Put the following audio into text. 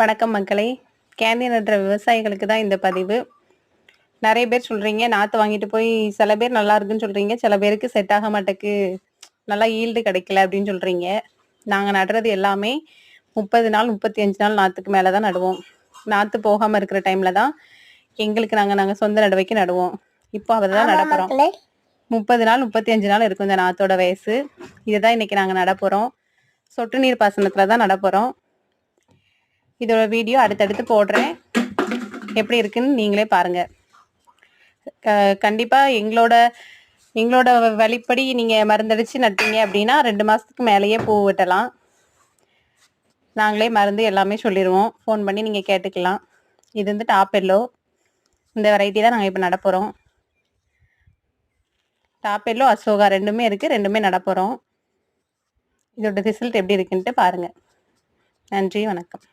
வணக்கம் மக்களே. கேண்டி நடுற விவசாயிகளுக்கு தான் இந்த பதிவு. நிறைய பேர் சொல்றீங்க நாற்று வாங்கிட்டு போய் சில பேர் நல்லா இருக்குன்னு சொல்றீங்க சில பேருக்கு செட் ஆக மாட்டேக்கு நல்லா ஈல்டு கிடைக்கல அப்படின்னு சொல்றீங்க. நாங்கள் நடுறது எல்லாமே முப்பது நாள் முப்பத்தி அஞ்சு நாள் நாற்றுக்கு மேலே தான் நடுவோம். நாற்று போகாமல் இருக்கிற டைமில் தான் எங்களுக்கு நாங்கள் நாங்கள் சொந்த நடவைக்கு நடுவோம். இப்போ அதை தான் நட போகிறோம் மக்களே. முப்பது நாள் முப்பத்தி அஞ்சு நாள் இருக்கும் இந்த நாத்தோட வயசு. இதுதான் இன்னைக்கு நாங்கள் நட போகிறோம் சொட்டு நீர் பாசனத்தில் தான் நட போகிறோம் இதோட வீடியோ அடுத்தடுத்து போடுறேன். எப்படி இருக்குன்னு நீங்களே பாருங்கள் க- எங்களோட எங்களோட வழிப்படி நீங்கள் மருந்தடிச்சு நட்டீங்க அப்படின்னா ரெண்டு மாதத்துக்கு மேலேயே பூ வெட்டலாம். நாங்களே மருந்து எல்லாமே சொல்லிடுவோம் ஃபோன் பண்ணி நீங்கள் கேட்டுக்கலாம். இது வந்து டாப் எல்லோ இந்த வெரைட்டி தான் நாங்கள் இப்போ நடப்போகிறோம் டாப் எல்லோ அசோகா ரெண்டுமே இருக்குது ரெண்டுமே நடப்போகிறோம் இதோட ரிசல்ட் எப்படி இருக்குன்ட்டு பாருங்கள் நன்றி வணக்கம்.